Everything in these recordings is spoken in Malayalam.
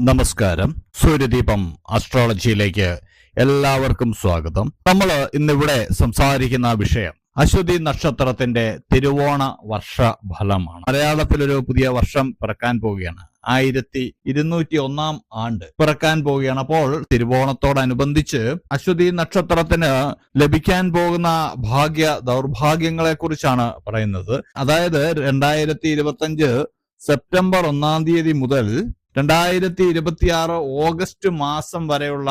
നമസ്കാരം. സൂര്യദീപം അസ്ട്രോളജിയിലേക്ക് എല്ലാവർക്കും സ്വാഗതം. നമ്മൾ ഇന്നിവിടെ സംസാരിക്കുന്ന വിഷയം അശ്വതി നക്ഷത്രത്തിന്റെ തിരുവോണ വർഷ ഫലമാണ് മലയാളത്തിലൊരു പുതിയ വർഷം പിറക്കാൻ പോവുകയാണ്. ആയിരത്തി ഇരുന്നൂറ്റി ഒന്നാം ആണ്ട് പിറക്കാൻ പോവുകയാണ്. അപ്പോൾ തിരുവോണത്തോടനുബന്ധിച്ച് അശ്വതി നക്ഷത്രത്തിന് ലഭിക്കാൻ പോകുന്ന ഭാഗ്യ ദൗർഭാഗ്യങ്ങളെ കുറിച്ചാണ് പറയുന്നത്. അതായത് രണ്ടായിരത്തി സെപ്റ്റംബർ ഒന്നാം തീയതി മുതൽ രണ്ടായിരത്തി ഇരുപത്തിയാറ് ഓഗസ്റ്റ് മാസം വരെയുള്ള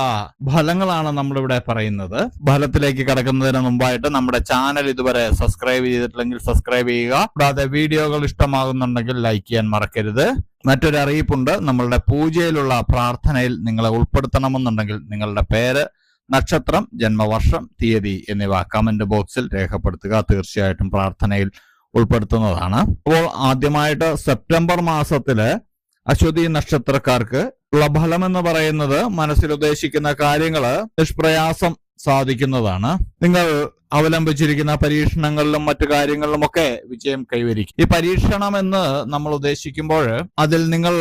ഫലങ്ങളാണ് നമ്മളിവിടെ പറയുന്നത്. ഫലത്തിലേക്ക് കടക്കുന്നതിന് മുമ്പായിട്ട് നമ്മുടെ ചാനൽ ഇതുവരെ സബ്സ്ക്രൈബ് ചെയ്തിട്ടില്ലെങ്കിൽ സബ്സ്ക്രൈബ് ചെയ്യുക. കൂടാതെ വീഡിയോകൾ ഇഷ്ടമാകുന്നുണ്ടെങ്കിൽ ലൈക്ക് ചെയ്യാൻ മറക്കരുത്. മറ്റൊരു അറിയിപ്പുണ്ട്. നമ്മളുടെ പൂജയിലുള്ള പ്രാർത്ഥനയിൽ നിങ്ങളെ ഉൾപ്പെടുത്തണമെന്നുണ്ടെങ്കിൽ നിങ്ങളുടെ പേര് നക്ഷത്രം ജന്മവർഷം തീയതി എന്നിവ കമന്റ് ബോക്സിൽ രേഖപ്പെടുത്തുക. തീർച്ചയായിട്ടും പ്രാർത്ഥനയിൽ ഉൾപ്പെടുത്തുന്നതാണ്. അപ്പോൾ ആദ്യമായിട്ട് സെപ്റ്റംബർ മാസത്തിൽ അശ്വതി നക്ഷത്രക്കാർക്ക് ഉള്ള എന്ന് പറയുന്നത് മനസ്സിൽ ഉദ്ദേശിക്കുന്ന കാര്യങ്ങൾ നിഷ്പ്രയാസം സാധിക്കുന്നതാണ്. നിങ്ങൾ അവലംബിച്ചിരിക്കുന്ന പരീക്ഷണങ്ങളിലും മറ്റു കാര്യങ്ങളിലും ഒക്കെ വിജയം കൈവരിക്കും. ഈ പരീക്ഷണം എന്ന് നമ്മൾ ഉദ്ദേശിക്കുമ്പോൾ അതിൽ നിങ്ങൾ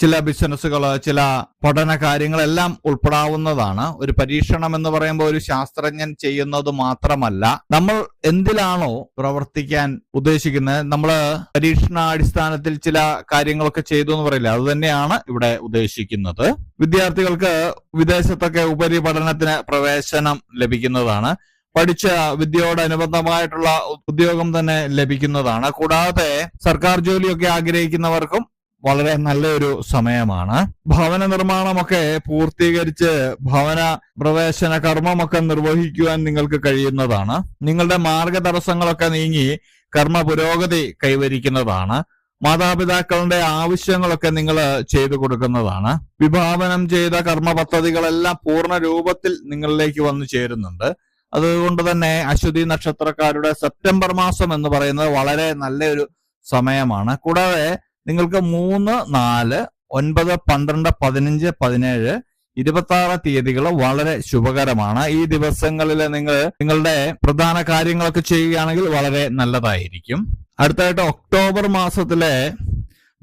ചില ബിസിനസ്സുകൾ ചില പഠന കാര്യങ്ങളെല്ലാം ഉൾപ്പെടാവുന്നതാണ്. ഒരു പരീക്ഷണം എന്ന് പറയുമ്പോൾ ഒരു ശാസ്ത്രജ്ഞൻ ചെയ്യുന്നത് മാത്രമല്ല നമ്മൾ എന്തിലാണോ പ്രവർത്തിക്കാൻ ഉദ്ദേശിക്കുന്നത് നമ്മൾ പരീക്ഷണാടിസ്ഥാനത്തിൽ ചില കാര്യങ്ങളൊക്കെ ചെയ്തു എന്ന് പറയില്ല അത് തന്നെയാണ് ഇവിടെ ഉദ്ദേശിക്കുന്നത്. വിദ്യാർത്ഥികൾക്ക് വിദേശത്തൊക്കെ ഉപരിപഠനത്തിന് പ്രവേശനം ലഭിക്കുന്നതാണ്. പഠിച്ച വിദ്യയോടനുബന്ധമായിട്ടുള്ള ഉദ്യോഗം തന്നെ ലഭിക്കുന്നതാണ്. കൂടാതെ സർക്കാർ ജോലിയൊക്കെ ആഗ്രഹിക്കുന്നവർക്കും വളരെ നല്ലൊരു സമയമാണ്. ഭവന നിർമ്മാണമൊക്കെ പൂർത്തീകരിച്ച് ഭവന പ്രവേശന കർമ്മമൊക്കെ നിർവഹിക്കുവാൻ നിങ്ങൾക്ക് കഴിയുന്നതാണ്. നിങ്ങളുടെ മാർഗതടസ്സങ്ങളൊക്കെ നീങ്ങി കർമ്മ പുരോഗതി കൈവരിക്കുന്നതാണ്. മാതാപിതാക്കളുടെ ആവശ്യങ്ങളൊക്കെ നിങ്ങൾ ചെയ്തു കൊടുക്കുന്നതാണ്. വിഭാവനം ചെയ്ത കർമ്മ പദ്ധതികളെല്ലാം പൂർണ രൂപത്തിൽ നിങ്ങളിലേക്ക് വന്നു ചേരുന്നുണ്ട്. അതുകൊണ്ട് തന്നെ അശ്വതി നക്ഷത്രക്കാരുടെ സെപ്റ്റംബർ മാസം എന്ന് പറയുന്നത് വളരെ നല്ലൊരു സമയമാണ്. കൂടാതെ നിങ്ങൾക്ക് മൂന്ന് നാല് ഒൻപത് പന്ത്രണ്ട് പതിനഞ്ച് പതിനേഴ് ഇരുപത്തി ആറ് തീയതികൾ വളരെ ശുഭകരമാണ്. ഈ ദിവസങ്ങളിൽ നിങ്ങൾ നിങ്ങളുടെ പ്രധാന കാര്യങ്ങളൊക്കെ ചെയ്യുകയാണെങ്കിൽ വളരെ നല്ലതായിരിക്കും. അടുത്തായിട്ട് ഒക്ടോബർ മാസത്തിലെ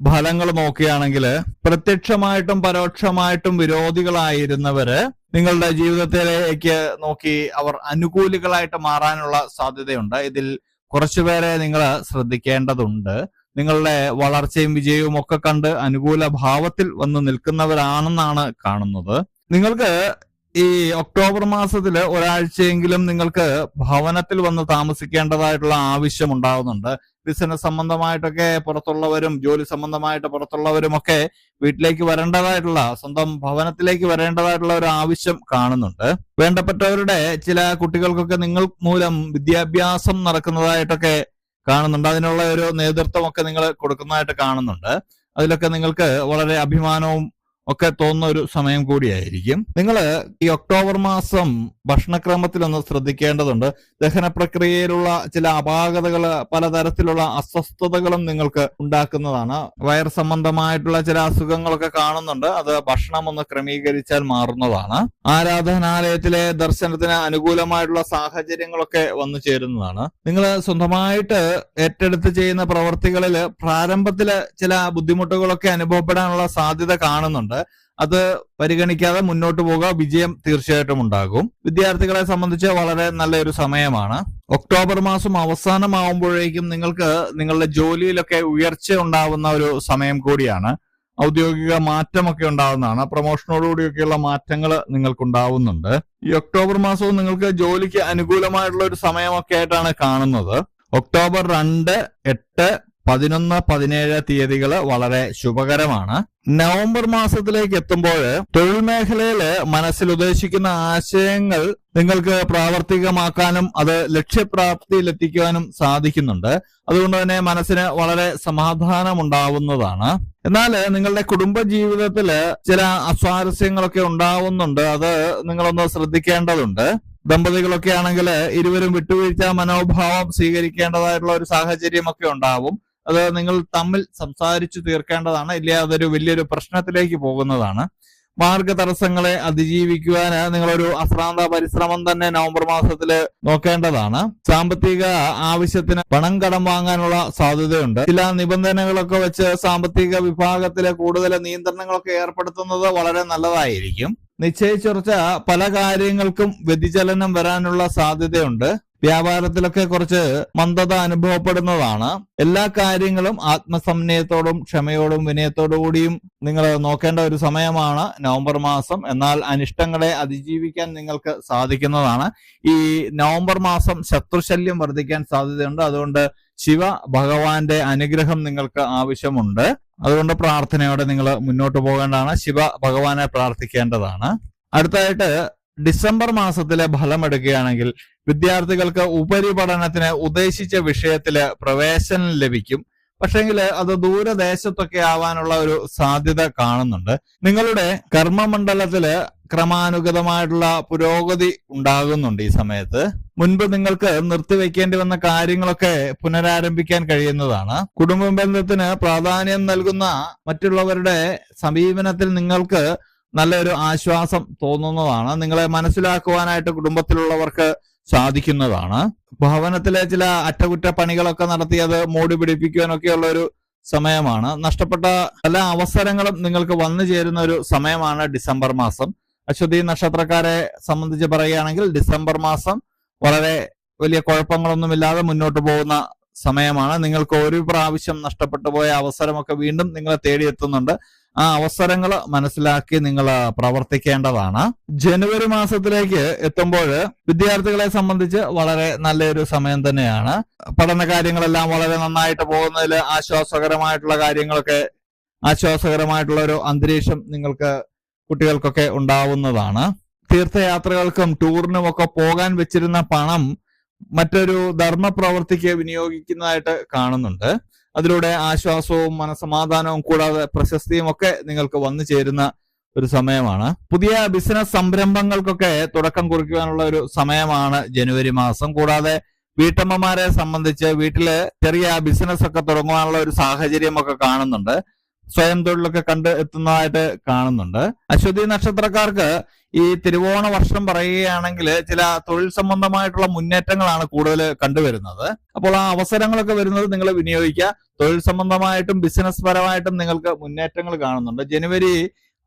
ഫലങ്ങൾ നോക്കുകയാണെങ്കിൽ പ്രത്യക്ഷമായിട്ടും പരോക്ഷമായിട്ടും വിരോധികളായിരുന്നവര് നിങ്ങളുടെ ജീവിതത്തിലേക്ക് നോക്കി അവർ അനുകൂലികളായിട്ട് മാറാനുള്ള സാധ്യതയുണ്ട്. ഇതിൽ കുറച്ചുപേരെ നിങ്ങൾ ശ്രദ്ധിക്കേണ്ടതുണ്ട്. നിങ്ങളുടെ വളർച്ചയും വിജയവും ഒക്കെ കണ്ട് അനുകൂല ഭാവത്തിൽ വന്ന് നിൽക്കുന്നവരാണെന്നാണ് കാണുന്നത്. നിങ്ങൾക്ക് ഈ ഒക്ടോബർ മാസത്തിൽ ഒരാഴ്ചയെങ്കിലും നിങ്ങൾക്ക് ഭവനത്തിൽ വന്ന് താമസിക്കേണ്ടതായിട്ടുള്ള ആവശ്യം ഉണ്ടാകുന്നുണ്ട് ബിസിനസ് സംബന്ധമായിട്ടൊക്കെ പുറത്തുള്ളവരും ജോലി സംബന്ധമായിട്ട് പുറത്തുള്ളവരും ഒക്കെ വീട്ടിലേക്ക് വരേണ്ടതായിട്ടുള്ള സ്വന്തം ഭവനത്തിലേക്ക് വരേണ്ടതായിട്ടുള്ള ഒരു ആവശ്യം കാണുന്നുണ്ട്. വേണ്ടപ്പെട്ടവരുടെ ചില കുട്ടികൾക്കൊക്കെ നിങ്ങൾ മൂലം വിദ്യാഭ്യാസം നടക്കുന്നതായിട്ടൊക്കെ കാണുന്നുണ്ട്. അതിനുള്ള ഒരു നേതൃത്വം ഒക്കെ നിങ്ങൾ കൊടുക്കുന്നതായിട്ട് കാണുന്നുണ്ട്. അതിലൊക്കെ നിങ്ങൾക്ക് വളരെ അഭിമാനവും ഒക്കെ തോന്നുന്ന ഒരു സമയം കൂടിയായിരിക്കും. നിങ്ങൾ ഈ ഒക്ടോബർ മാസം ഭക്ഷണക്രമത്തിൽ ഒന്ന് ശ്രദ്ധിക്കേണ്ടതുണ്ട്. ദഹന പ്രക്രിയയിലുള്ള ചില അപാകതകൾ പലതരത്തിലുള്ള അസ്വസ്ഥതകളും നിങ്ങൾക്ക് ഉണ്ടാക്കുന്നതാണ്. വയർ സംബന്ധമായിട്ടുള്ള ചില അസുഖങ്ങളൊക്കെ കാണുന്നുണ്ട്. അത് ഭക്ഷണം ഒന്ന് ക്രമീകരിച്ചാൽ മാറുന്നതാണ്. ആരാധനാലയത്തിലെ ദർശനത്തിന് അനുകൂലമായിട്ടുള്ള സാഹചര്യങ്ങളൊക്കെ വന്നു ചേരുന്നതാണ്. നിങ്ങൾ സ്വന്തമായിട്ട് ഏറ്റെടുത്ത് ചെയ്യുന്ന പ്രവർത്തികളിൽ പ്രാരംഭത്തിൽ ചില ബുദ്ധിമുട്ടുകളൊക്കെ അനുഭവപ്പെടാനുള്ള സാധ്യത കാണുന്നുണ്ട്. അത് പരിഗണിക്കാതെ മുന്നോട്ട് പോകുക വിജയം തീർച്ചയായിട്ടും ഉണ്ടാകും. വിദ്യാർത്ഥികളെ സംബന്ധിച്ച് വളരെ നല്ലൊരു സമയമാണ്. ഒക്ടോബർ മാസം അവസാനമാവുമ്പോഴേക്കും നിങ്ങൾക്ക് നിങ്ങളുടെ ജോലിയിലൊക്കെ ഉയർച്ച ഉണ്ടാവുന്ന ഒരു സമയം കൂടിയാണ്. ഔദ്യോഗിക മാറ്റമൊക്കെ ഉണ്ടാവുന്നതാണ്. പ്രൊമോഷനോടുകൂടിയൊക്കെയുള്ള മാറ്റങ്ങൾ നിങ്ങൾക്ക് ഉണ്ടാവുന്നുണ്ട് ഈ ഒക്ടോബർ മാസവും നിങ്ങൾക്ക് ജോലിക്ക് അനുകൂലമായിട്ടുള്ള ഒരു സമയമൊക്കെ ആയിട്ടാണ് കാണുന്നത്. ഒക്ടോബർ രണ്ട് എട്ട് പതിനൊന്ന് പതിനേഴ് തീയതികൾ വളരെ ശുഭകരമാണ്. നവംബർ മാസത്തിലേക്ക് എത്തുമ്പോൾ തൊഴിൽ മേഖലയിൽ മനസ്സിൽ ഉദ്ദേശിക്കുന്ന ആശയങ്ങൾ നിങ്ങൾക്ക് പ്രാവർത്തികമാക്കാനും അത് ലക്ഷ്യപ്രാപ്തിയിലെത്തിക്കുവാനും സാധിക്കുന്നുണ്ട്. അതുകൊണ്ട് തന്നെ മനസ്സിന് വളരെ സമാധാനമുണ്ടാവുന്നതാണ്. എന്നാൽ നിങ്ങളുടെ കുടുംബ ജീവിതത്തിൽ ചില അസ്വാരസ്യങ്ങളൊക്കെ ഉണ്ടാവുന്നുണ്ട്. അത് നിങ്ങളൊന്ന് ശ്രദ്ധിക്കേണ്ടതുണ്ട്. ദമ്പതികളൊക്കെ ആണെങ്കിൽ ഇരുവരും വിട്ടുവീഴ്ച മനോഭാവം സ്വീകരിക്കേണ്ടതായിട്ടുള്ള ഒരു സാഹചര്യമൊക്കെ ഉണ്ടാവും. അത് നിങ്ങൾ തമ്മിൽ സംസാരിച്ചു തീർക്കേണ്ടതാണ്. ഇല്ല അതൊരു വലിയൊരു പ്രശ്നത്തിലേക്ക് പോകുന്നതാണ്. മാർഗ തടസ്സങ്ങളെ അതിജീവിക്കുവാൻ നിങ്ങളൊരു അശ്രാന്ത പരിശ്രമം തന്നെ നവംബർ മാസത്തിൽ നോക്കേണ്ടതാണ്. സാമ്പത്തിക ആവശ്യത്തിന് പണം കടം വാങ്ങാനുള്ള സാധ്യതയുണ്ട്. ചില നിബന്ധനകളൊക്കെ വെച്ച് സാമ്പത്തിക വിഭാഗത്തിലെ കൂടുതൽ നിയന്ത്രണങ്ങളൊക്കെ ഏർപ്പെടുത്തുന്നത് വളരെ നല്ലതായിരിക്കും. നിശ്ചയിച്ചുറച്ച പല കാര്യങ്ങൾക്കും വ്യതിചലനം വരാനുള്ള സാധ്യതയുണ്ട്. വ്യാപാരത്തിലൊക്കെ കുറച്ച് മന്ദത അനുഭവപ്പെടുന്നതാണ്. എല്ലാ കാര്യങ്ങളും ആത്മസംനയത്തോടും ക്ഷമയോടും വിനയത്തോടു കൂടിയും നിങ്ങൾ നോക്കേണ്ട ഒരു സമയമാണ് നവംബർ മാസം. എന്നാൽ അനിഷ്ടങ്ങളെ അതിജീവിക്കാൻ നിങ്ങൾക്ക് സാധിക്കുന്നതാണ്. ഈ നവംബർ മാസം ശത്രുശല്യം വർദ്ധിക്കാൻ സാധ്യതയുണ്ട്. അതുകൊണ്ട് ശിവ ഭഗവാന്റെ അനുഗ്രഹം നിങ്ങൾക്ക് ആവശ്യമുണ്ട്. അതുകൊണ്ട് പ്രാർത്ഥനയോടെ നിങ്ങൾ മുന്നോട്ട് പോകേണ്ടതാണ്. ശിവ ഭഗവാനെ പ്രാർത്ഥിക്കേണ്ടതാണ്. അടുത്തായിട്ട് ഡിസംബർ മാസത്തിലെ ഫലം എടുക്കുകയാണെങ്കിൽ വിദ്യാർത്ഥികൾക്ക് ഉപരിപഠനത്തിന് ഉദ്ദേശിച്ച വിഷയത്തിൽ പ്രവേശനം ലഭിക്കും. പക്ഷെങ്കിൽ അത് ദൂരദേശത്തൊക്കെ ആവാനുള്ള ഒരു സാധ്യത കാണുന്നുണ്ട്. നിങ്ങളുടെ കർമ്മമണ്ഡലത്തിൽ ക്രമാനുഗതമായിട്ടുള്ള പുരോഗതി ഉണ്ടാകുന്നുണ്ട് ഈ സമയത്ത്. മുൻപ് നിങ്ങൾക്ക് നിർത്തിവെക്കേണ്ടി വന്ന കാര്യങ്ങളൊക്കെ പുനരാരംഭിക്കാൻ കഴിയുന്നതാണ്. കുടുംബ ബന്ധത്തിന് പ്രാധാന്യം നൽകുന്ന മറ്റുള്ളവരുടെ സമീപനത്തിൽ നിങ്ങൾക്ക് നല്ലൊരു ആശ്വാസം തോന്നുന്നതാണ്. നിങ്ങളെ മനസ്സിലാക്കുവാനായിട്ട് കുടുംബത്തിലുള്ളവർക്ക് സാധിക്കുന്നതാണ്. ഭവനത്തിലെ ചില അറ്റകുറ്റപ്പണികളൊക്കെ നടത്തി അത് മൂടി പിടിപ്പിക്കുവാനൊക്കെയുള്ള ഒരു സമയമാണ്. നഷ്ടപ്പെട്ട പല അവസരങ്ങളും നിങ്ങൾക്ക് വന്നു ചേരുന്ന ഒരു സമയമാണ് ഡിസംബർ മാസം. അശ്വതി നക്ഷത്രക്കാരെ സംബന്ധിച്ച് പറയുകയാണെങ്കിൽ ഡിസംബർ മാസം വളരെ വലിയ കുഴപ്പങ്ങളൊന്നുമില്ലാതെ മുന്നോട്ട് പോകുന്ന സമയമാണ്. നിങ്ങൾക്ക് ഒരു പ്രാവശ്യം നഷ്ടപ്പെട്ടു പോയ അവസരമൊക്കെ വീണ്ടും നിങ്ങളെ തേടിയെത്തുന്നുണ്ട്. ആ അവസരങ്ങൾ മനസ്സിലാക്കി നിങ്ങൾ പ്രവർത്തിക്കേണ്ടതാണ്. ജനുവരി മാസത്തിലേക്ക് എത്തുമ്പോൾ വിദ്യാർത്ഥികളെ സംബന്ധിച്ച് വളരെ നല്ലൊരു സമയം തന്നെയാണ്. പഠന കാര്യങ്ങളെല്ലാം വളരെ നന്നായിട്ട് പോകുന്നതിൽ ആശ്വാസകരമായിട്ടുള്ള കാര്യങ്ങളൊക്കെ ആശ്വാസകരമായിട്ടുള്ള ഒരു അന്തരീക്ഷം നിങ്ങൾക്ക് കുട്ടികൾക്കൊക്കെ ഉണ്ടാവുന്നതാണ്. തീർത്ഥയാത്രകൾക്കും ടൂറിനും ഒക്കെ പോകാൻ വെച്ചിരുന്ന പണം മറ്റൊരു ധർമ്മ പ്രവർത്തിക്ക് വിനിയോഗിക്കുന്നതായിട്ട് കാണുന്നുണ്ട്. അതിലൂടെ ആശ്വാസവും മനസമാധാനവും കൂടാതെ പ്രശസ്തിയും ഒക്കെ നിങ്ങൾക്ക് വന്നു ചേരുന്ന ഒരു സമയമാണ്. പുതിയ ബിസിനസ് സംരംഭങ്ങൾക്കൊക്കെ തുടക്കം കുറിക്കുവാനുള്ള ഒരു സമയമാണ് ജനുവരി മാസം. കൂടാതെ വീട്ടമ്മമാരെ സംബന്ധിച്ച് വീട്ടിൽ ചെറിയ ബിസിനസ് ഒക്കെ തുടങ്ങുവാനുള്ള ഒരു സാഹചര്യം ഒക്കെ കാണുന്നുണ്ട്. സ്വയം തൊഴിലൊക്കെ കണ്ട് എത്തുന്നതായിട്ട് കാണുന്നുണ്ട്. അശ്വതി നക്ഷത്രക്കാർക്ക് ഈ തിരുവോണ വർഷം പറയുകയാണെങ്കിൽ ചില തൊഴിൽ സംബന്ധമായിട്ടുള്ള മുന്നേറ്റങ്ങളാണ് കൂടുതൽ കണ്ടുവരുന്നത്. അപ്പോൾ ആ അവസരങ്ങളൊക്കെ വരുന്നത് നിങ്ങൾ വിനിയോഗിക്കുക. തൊഴിൽ സംബന്ധമായിട്ടും ബിസിനസ് പരമായിട്ടും നിങ്ങൾക്ക് മുന്നേറ്റങ്ങൾ കാണുന്നുണ്ട്. ജനുവരി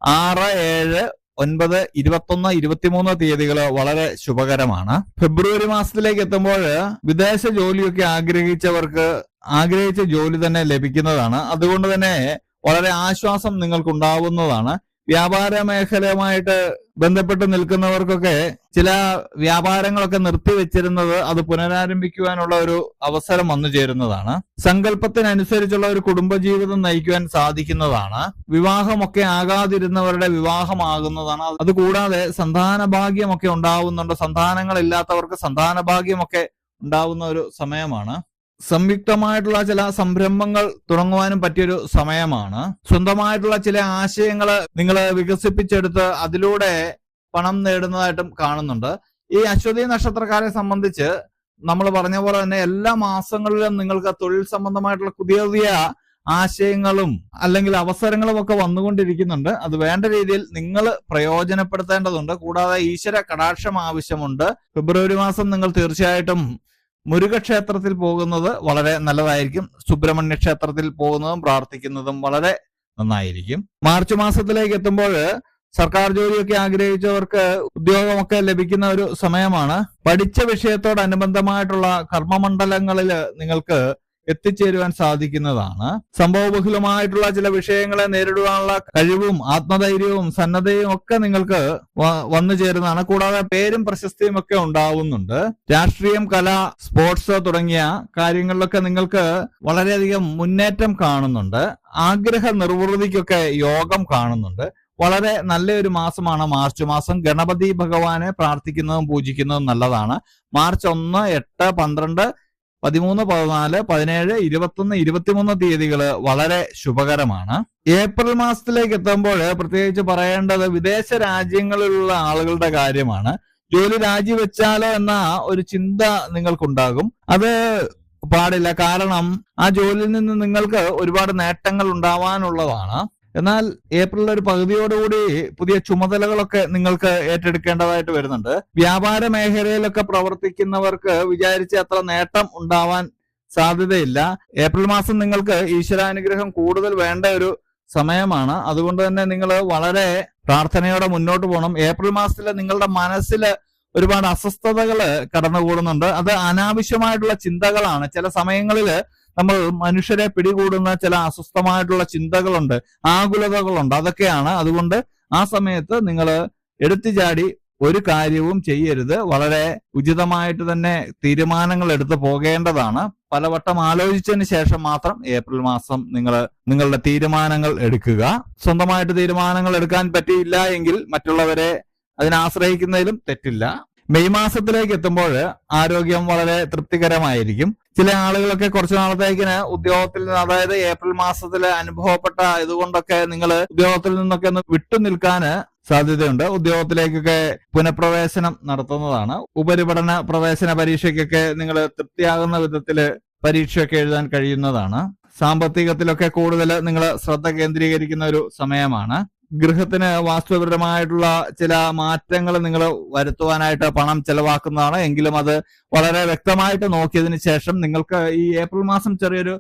ആറ് ഏഴ് ഒൻപത് ഇരുപത്തൊന്ന് ഇരുപത്തിമൂന്ന് തീയതികൾ വളരെ ശുഭകരമാണ്. ഫെബ്രുവരി മാസത്തിലേക്ക് എത്തുമ്പോൾ വിദേശ ജോലിയൊക്കെ ആഗ്രഹിച്ചവർക്ക് ആഗ്രഹിച്ച ജോലി തന്നെ ലഭിക്കുന്നതാണ്. അതുകൊണ്ട് തന്നെ വളരെ ആശ്വാസം നിങ്ങൾക്ക് ഉണ്ടാവുന്നതാണ് വ്യാപാര മേഖലയുമായിട്ട് ബന്ധപ്പെട്ട് നിൽക്കുന്നവർക്കൊക്കെ ചില വ്യാപാരങ്ങളൊക്കെ നിർത്തിവെച്ചിരുന്നത് അത് പുനരാരംഭിക്കുവാനുള്ള ഒരു അവസരം വന്നു ചേരുന്നതാണ്. സങ്കല്പത്തിനനുസരിച്ചുള്ള ഒരു കുടുംബജീവിതം നയിക്കുവാൻ സാധിക്കുന്നതാണ്. വിവാഹമൊക്കെ ആകാതിരുന്നവരുടെ വിവാഹമാകുന്നതാണ്. അതുകൂടാതെ സന്താന ഭാഗ്യമൊക്കെ ഉണ്ടാവുന്നുണ്ട്. സന്താനങ്ങളില്ലാത്തവർക്ക് സന്താന ഭാഗ്യമൊക്കെ ഉണ്ടാവുന്ന ഒരു സമയമാണ്. സംയുക്തമായിട്ടുള്ള ചില സംരംഭങ്ങൾ തുടങ്ങുവാനും പറ്റിയൊരു സമയമാണ്. സ്വന്തമായിട്ടുള്ള ചില ആശയങ്ങൾ നിങ്ങൾ വികസിപ്പിച്ചെടുത്ത് അതിലൂടെ പണം നേടുന്നതായിട്ടും കാണുന്നുണ്ട്. ഈ അശ്വതി നക്ഷത്രക്കാരെ സംബന്ധിച്ച് നമ്മൾ പറഞ്ഞ പോലെ തന്നെ എല്ലാ മാസങ്ങളിലും നിങ്ങൾക്ക് തൊഴിൽ സംബന്ധമായിട്ടുള്ള പുതിയ പുതിയ ആശയങ്ങളും അല്ലെങ്കിൽ അവസരങ്ങളും ഒക്കെ വന്നുകൊണ്ടിരിക്കുന്നുണ്ട്. അത് വേണ്ട രീതിയിൽ നിങ്ങൾ പ്രയോജനപ്പെടുത്തേണ്ടതുണ്ട്. കൂടാതെ ഈശ്വര കടാക്ഷം ആവശ്യമുണ്ട്. ഫെബ്രുവരി മാസം നിങ്ങൾ തീർച്ചയായിട്ടും മുരുകക്ഷേത്രത്തിൽ പോകുന്നത് വളരെ നല്ലതായിരിക്കും. സുബ്രഹ്മണ്യ ക്ഷേത്രത്തിൽ പോകുന്നതും പ്രാർത്ഥിക്കുന്നതും വളരെ നന്നായിരിക്കും. മാർച്ച് മാസത്തിലേക്ക് എത്തുമ്പോൾ സർക്കാർ ജോലിയൊക്കെ ആഗ്രഹിച്ചവർക്ക് ഉദ്യോഗമൊക്കെ ലഭിക്കുന്ന ഒരു സമയമാണ്. പഠിച്ച വിഷയത്തോടനുബന്ധമായിട്ടുള്ള കർമ്മമണ്ഡലങ്ങളിൽ നിങ്ങൾക്ക് എത്തിച്ചേരുവാൻ സാധിക്കുന്നതാണ്. സംഭവബഹുലമായിട്ടുള്ള ചില വിഷയങ്ങളെ നേരിടുവാനുള്ള കഴിവും ആത്മധൈര്യവും സന്നദ്ധയും ഒക്കെ നിങ്ങൾക്ക് വന്നു ചേരുന്നതാണ്. കൂടാതെ പേരും പ്രശസ്തിയും ഒക്കെ ഉണ്ടാവുന്നുണ്ട്. രാഷ്ട്രീയം കല സ്പോർട്സ് തുടങ്ങിയ കാര്യങ്ങളിലൊക്കെ നിങ്ങൾക്ക് വളരെയധികം മുന്നേറ്റം കാണുന്നുണ്ട്. ആഗ്രഹ നിർവൃതിക്കൊക്കെ യോഗം കാണുന്നുണ്ട്. വളരെ നല്ലൊരു മാസമാണ് മാർച്ച് മാസം. ഗണപതി ഭഗവാനെ പ്രാർത്ഥിക്കുന്നതും പൂജിക്കുന്നതും നല്ലതാണ്. മാർച്ച് ഒന്ന് എട്ട് പന്ത്രണ്ട് പതിമൂന്ന് പതിനാല് പതിനേഴ് ഇരുപത്തൊന്ന് ഇരുപത്തിമൂന്ന് തീയതികൾ വളരെ ശുഭകരമാണ്. ഏപ്രിൽ മാസത്തിലേക്ക് എത്തുമ്പോൾ പ്രത്യേകിച്ച് പറയേണ്ടത് വിദേശ രാജ്യങ്ങളിലുള്ള ആളുകളുടെ കാര്യമാണ്. ജോലി രാജിവെച്ചാലോ എന്ന ഒരു ചിന്ത നിങ്ങൾക്കുണ്ടാകും. അത് പാടില്ല. കാരണം ആ ജോലിയിൽ നിന്ന് നിങ്ങൾക്ക് ഒരുപാട് നേട്ടങ്ങൾ ഉണ്ടാവാനുള്ളതാണ്. എന്നാൽ ഏപ്രിൽ ഒരു പകുതിയോടുകൂടി പുതിയ ചുമതലകളൊക്കെ നിങ്ങൾക്ക് ഏറ്റെടുക്കേണ്ടതായിട്ട് വരുന്നുണ്ട്. വ്യാപാര മേഖലയിലൊക്കെ പ്രവർത്തിക്കുന്നവർക്ക് വിചാരിച്ച അത്ര നേട്ടം ഉണ്ടാവാൻ സാധ്യതയില്ല. ഏപ്രിൽ മാസം നിങ്ങൾക്ക് ഈശ്വരാനുഗ്രഹം കൂടുതൽ വേണ്ട ഒരു സമയമാണ്. അതുകൊണ്ട് തന്നെ നിങ്ങൾ വളരെ പ്രാർത്ഥനയോടെ മുന്നോട്ട് പോകണം. ഏപ്രിൽ മാസത്തിൽ നിങ്ങളുടെ മനസ്സിൽ ഒരുപാട് അസ്വസ്ഥതകൾ കടന്നുകൂടുന്നുണ്ട്. അത് അനാവശ്യമായിട്ടുള്ള ചിന്തകളാണ്. ചില സമയങ്ങളിൽ നമ്മൾ മനുഷ്യരെ പിടികൂടുന്ന ചില അസ്വസ്ഥമായിട്ടുള്ള ചിന്തകളുണ്ട് ആകുലതകളുണ്ട്. അതൊക്കെയാണ്. അതുകൊണ്ട് ആ സമയത്ത് നിങ്ങൾ എടുത്തു ചാടി ഒരു കാര്യവും ചെയ്യരുത്. വളരെ ഉചിതമായിട്ട് തന്നെ തീരുമാനങ്ങൾ എടുത്ത് പോകേണ്ടതാണ്. പലവട്ടം ആലോചിച്ചതിന് ശേഷം മാത്രം ഏപ്രിൽ മാസം നിങ്ങൾ നിങ്ങളുടെ തീരുമാനങ്ങൾ എടുക്കുക. സ്വന്തമായിട്ട് തീരുമാനങ്ങൾ എടുക്കാൻ പറ്റിയില്ല എങ്കിൽ മറ്റുള്ളവരെ അതിനാശ്രയിക്കുന്നതിലും തെറ്റില്ല. മെയ് മാസത്തിലേക്ക് എത്തുമ്പോൾ ആരോഗ്യം വളരെ തൃപ്തികരമായിരിക്കും. ചില ആളുകളൊക്കെ കുറച്ചു നാളത്തേക്കിന് ഉദ്യോഗത്തിൽ അതായത് ഏപ്രിൽ മാസത്തിൽ അനുഭവപ്പെട്ട ഇതുകൊണ്ടൊക്കെ നിങ്ങൾ ഉദ്യോഗത്തിൽ നിന്നൊക്കെ ഒന്ന് വിട്ടു നിൽക്കാന് സാധ്യതയുണ്ട്. ഉദ്യോഗത്തിലേക്കൊക്കെ പുനഃപ്രവേശനം നടത്തുന്നതാണ്. ഉപരിപഠന പ്രവേശന പരീക്ഷയ്ക്കൊക്കെ നിങ്ങൾ തൃപ്തിയാകുന്ന വിധത്തിൽ പരീക്ഷയൊക്കെ എഴുതാൻ കഴിയുന്നതാണ്. സാമ്പത്തികത്തിലൊക്കെ കൂടുതൽ നിങ്ങൾ ശ്രദ്ധ കേന്ദ്രീകരിക്കുന്ന ഒരു സമയമാണ്. ഗൃഹത്തിന് വാസ്തുപരമായിട്ടുള്ള ചില മാറ്റങ്ങൾ നിങ്ങൾ വരുത്തുവാനായിട്ട് പണം ചെലവാക്കുന്നതാണ്. എങ്കിലും അത് വളരെ വ്യക്തമായിട്ട് നോക്കിയതിന് ശേഷം നിങ്ങൾക്ക് ഈ ഏപ്രിൽ മാസം ചെറിയൊരു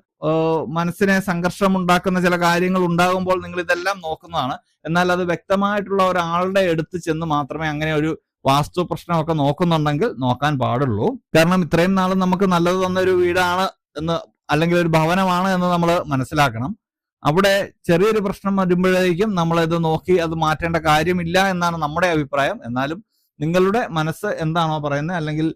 മനസ്സിനെ സംഘർഷം ഉണ്ടാക്കുന്ന ചില കാര്യങ്ങൾ ഉണ്ടാകുമ്പോൾ നിങ്ങൾ ഇതെല്ലാം നോക്കുന്നതാണ്. എന്നാൽ അത് വ്യക്തമായിട്ടുള്ള ഒരാളുടെ അടുത്ത് ചെന്ന് മാത്രമേ അങ്ങനെ ഒരു വാസ്തു പ്രശ്നമൊക്കെ നോക്കുന്നുണ്ടെങ്കിൽ നോക്കാൻ പാടുള്ളൂ. കാരണം ഇത്രയും നാളും നമുക്ക് നല്ലത് തന്ന ഒരു വീടാണ് എന്ന് അല്ലെങ്കിൽ ഒരു ഭവനമാണ് എന്ന് നമ്മൾ മനസ്സിലാക്കണം. അവിടെ ചെറിയൊരു പ്രശ്നം വരുമ്പോഴേക്കും നമ്മളത് നോക്കി അത് മാറ്റേണ്ട കാര്യമില്ല എന്നാണ് നമ്മുടെ അഭിപ്രായം. എന്നാലും നിങ്ങളുടെ മനസ്സ് എന്താണോ പറയുന്നത് അല്ലെങ്കിൽ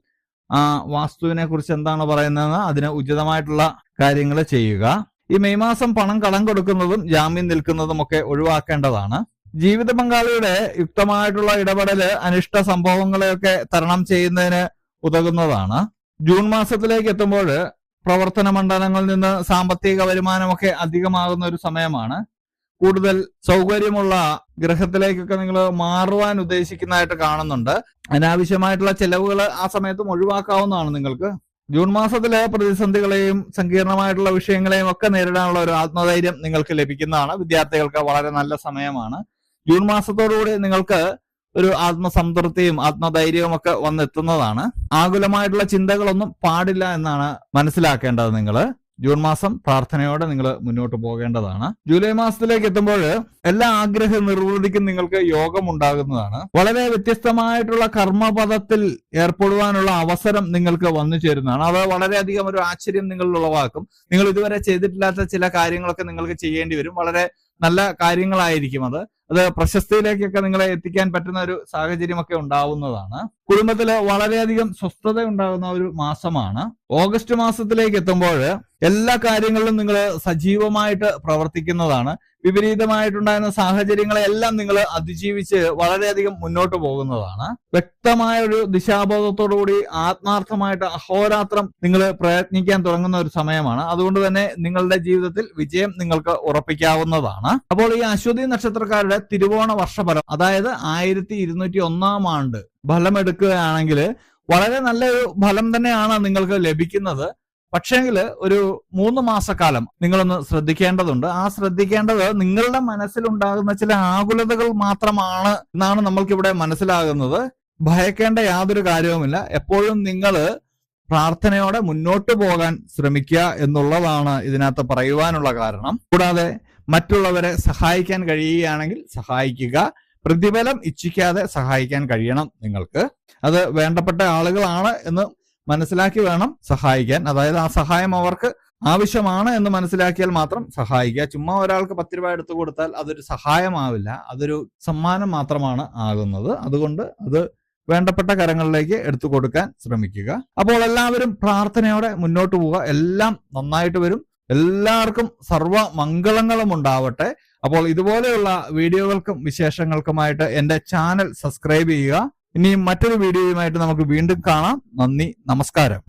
വാസ്തുവിനെ കുറിച്ച് എന്താണോ പറയുന്നതെന്ന് അതിന് ഉചിതമായിട്ടുള്ള കാര്യങ്ങൾ ചെയ്യുക. ഈ മെയ് മാസം പണം കടം കൊടുക്കുന്നതും ജാമ്യം നിൽക്കുന്നതും ഒക്കെ ഒഴിവാക്കേണ്ടതാണ്. ജീവിത പങ്കാളിയുടെ യുക്തമായിട്ടുള്ള ഇടപെടൽ അനിഷ്ട സംഭവങ്ങളെയൊക്കെ തരണം ചെയ്യുന്നതിന് ഉതകുന്നതാണ്. ജൂൺ മാസത്തിലേക്ക് എത്തുമ്പോൾ പ്രവർത്തന മണ്ഡലങ്ങളിൽ നിന്ന് സാമ്പത്തിക വരുമാനമൊക്കെ അധികമാകുന്ന ഒരു സമയമാണ്. കൂടുതൽ സൗകര്യമുള്ള ഗ്രഹത്തിലേക്കൊക്കെ നിങ്ങൾ മാറുവാൻ ഉദ്ദേശിക്കുന്നതായിട്ട് കാണുന്നുണ്ട്. അനാവശ്യമായിട്ടുള്ള ചെലവുകൾ ആ സമയത്തും ഒഴിവാക്കാവുന്നതാണ് നിങ്ങൾക്ക്. ജൂൺ മാസത്തിലെ പ്രതിസന്ധികളെയും സങ്കീർണമായിട്ടുള്ള വിഷയങ്ങളെയും ഒക്കെ നേരിടാനുള്ള ഒരു ആത്മധൈര്യം നിങ്ങൾക്ക് ലഭിക്കുന്നതാണ്. വിദ്യാർത്ഥികൾക്ക് വളരെ നല്ല സമയമാണ്. ജൂൺ മാസത്തോടുകൂടി നിങ്ങൾക്ക് ഒരു ആത്മസംതൃപ്തിയും ആത്മധൈര്യവും ഒക്കെ വന്നെത്തുന്നതാണ്. ആകുലമായിട്ടുള്ള ചിന്തകളൊന്നും പാടില്ല എന്നാണ് മനസ്സിലാക്കേണ്ടത് നിങ്ങൾ ജൂൺ മാസം പ്രാർത്ഥനയോടെ നിങ്ങൾ മുന്നോട്ട് പോകേണ്ടതാണ്. ജൂലൈ മാസത്തിലേക്ക് എത്തുമ്പോൾ എല്ലാ ആഗ്രഹ നിർവൃതിക്കും നിങ്ങൾക്ക് യോഗം ഉണ്ടാകുന്നതാണ് വളരെ വ്യത്യസ്തമായിട്ടുള്ള കർമ്മപഥത്തിൽ ഏർപ്പെടുവാനുള്ള അവസരം നിങ്ങൾക്ക് വന്നു ചേരുന്നതാണ്. അത് വളരെയധികം ഒരു ആശ്ചര്യം നിങ്ങളിൽ ഉളവാക്കും നിങ്ങൾ ഇതുവരെ ചെയ്തിട്ടില്ലാത്ത ചില കാര്യങ്ങളൊക്കെ നിങ്ങൾക്ക് ചെയ്യേണ്ടി വരും. വളരെ നല്ല കാര്യങ്ങളായിരിക്കും അത്. അത് പ്രശസ്തിയിലേക്കൊക്കെ നിങ്ങളെ എത്തിക്കാൻ പറ്റുന്ന ഒരു സാഹചര്യമൊക്കെ ഉണ്ടാവുന്നതാണ്. കുടുംബത്തിൽ വളരെയധികം സ്വസ്ഥത ഉണ്ടാകുന്ന ഒരു മാസമാണ്. ഓഗസ്റ്റ് മാസത്തിലേക്ക് എത്തുമ്പോൾ എല്ലാ കാര്യങ്ങളിലും നിങ്ങൾ സജീവമായിട്ട് പ്രവർത്തിക്കുന്നതാണ്. വിപരീതമായിട്ടുണ്ടായിരുന്ന സാഹചര്യങ്ങളെല്ലാം നിങ്ങൾ അതിജീവിച്ച് വളരെയധികം മുന്നോട്ട് പോകുന്നതാണ്. വ്യക്തമായ ഒരു ദിശാബോധത്തോടുകൂടി ആത്മാർത്ഥമായിട്ട് അഹോരാത്രം നിങ്ങൾ പ്രയത്നിക്കാൻ തുടങ്ങുന്ന ഒരു സമയമാണ്. അതുകൊണ്ട് തന്നെ നിങ്ങളുടെ ജീവിതത്തിൽ വിജയം നിങ്ങൾക്ക് ഉറപ്പിക്കാവുന്നതാണ്. അപ്പോൾ ഈ അശ്വതി നക്ഷത്രക്കാരുടെ തിരുവോണ വർഷഫലം അതായത് ആയിരത്തി ഇരുന്നൂറ്റി ഒന്നാം ആണ്ട് ഫലം എടുക്കുകയാണെങ്കിൽ വളരെ നല്ലൊരു ഫലം തന്നെയാണ് നിങ്ങൾക്ക് ലഭിക്കുന്നത്. പക്ഷേങ്കിൽ ഒരു മൂന്ന് മാസക്കാലം നിങ്ങളൊന്ന് ശ്രദ്ധിക്കേണ്ടതുണ്ട്. ആ ശ്രദ്ധിക്കേണ്ടത് നിങ്ങളുടെ മനസ്സിലുണ്ടാകുന്ന ചില ആകുലതകൾ മാത്രമാണ് എന്നാണ് നമ്മൾക്ക് ഇവിടെ മനസ്സിലാകുന്നത്. ഭയക്കേണ്ട യാതൊരു കാര്യവുമില്ല. എപ്പോഴും നിങ്ങൾ പ്രാർത്ഥനയോടെ മുന്നോട്ട് പോകാൻ ശ്രമിക്കുക എന്നുള്ളതാണ് ഇതിനകത്ത് പറയുവാനുള്ള കാരണം. കൂടാതെ മറ്റുള്ളവരെ സഹായിക്കാൻ കഴിയുകയാണെങ്കിൽ സഹായിക്കുക. പ്രതിഫലം ഇച്ഛിക്കാതെ സഹായിക്കാൻ കഴിയണം നിങ്ങൾക്ക്. അത് വേണ്ടപ്പെട്ട ആളുകളാണ് എന്ന് മനസ്സിലാക്കി വേണം സഹായിക്കാൻ. അതായത് ആ സഹായം അവർക്ക് ആവശ്യമാണ് എന്ന് മനസ്സിലാക്കിയാൽ മാത്രം സഹായിക്കുക. ചുമ്മാ ഒരാൾക്ക് പത്ത് രൂപ എടുത്തു കൊടുത്താൽ അതൊരു സഹായമാവില്ല. അതൊരു സമ്മാനം മാത്രമാണ് ആകുന്നത്. അതുകൊണ്ട് അത് വേണ്ടപ്പെട്ട കരങ്ങളിലേക്ക് എടുത്തു കൊടുക്കാൻ ശ്രമിക്കുക. അപ്പോൾ എല്ലാവരും പ്രാർത്ഥനയോടെ മുന്നോട്ട് പോവുക. എല്ലാം നന്നായിട്ട് വരും. എല്ലാവർക്കും സർവ മംഗളങ്ങളും ഉണ്ടാവട്ടെ. അപ്പോൾ ഇതുപോലെയുള്ള വീഡിയോകൾക്കും വിശേഷങ്ങൾക്കുമായിട്ട് എന്റെ ചാനൽ സബ്സ്ക്രൈബ് ചെയ്യുക. ഇനിയും മറ്റൊരു വീഡിയോയുമായിട്ട് നമുക്ക് വീണ്ടും കാണാം. നന്ദി നമസ്കാരം.